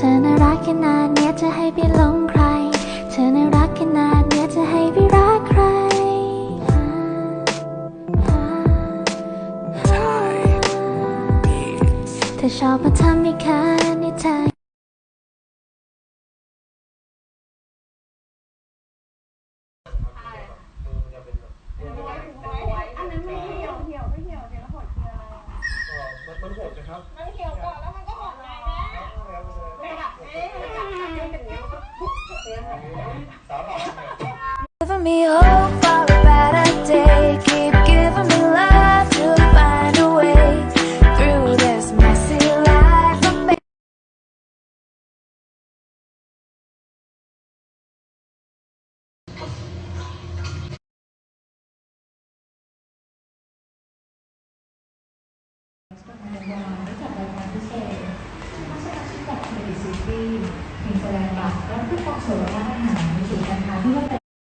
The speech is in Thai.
ธอน่ารักขนาดเนี้ยจะให้ไปหลงใคร เธอน่ารักขนาดเนี้ยจะให้ไปรักใคร เธอชอบมาทำให้เคินในเธอมันโหดนะครับ มันเหี่ยวก่อนแล้วมัน me hope for a better day. Keep giving me love to find a way through this messy life. I'm รู้จักรายการพิเศษที่มาสมาชิกบัตรเครดิตซิตี้มีแสดงบัตรและผู้กองโฉมร้านอาหาร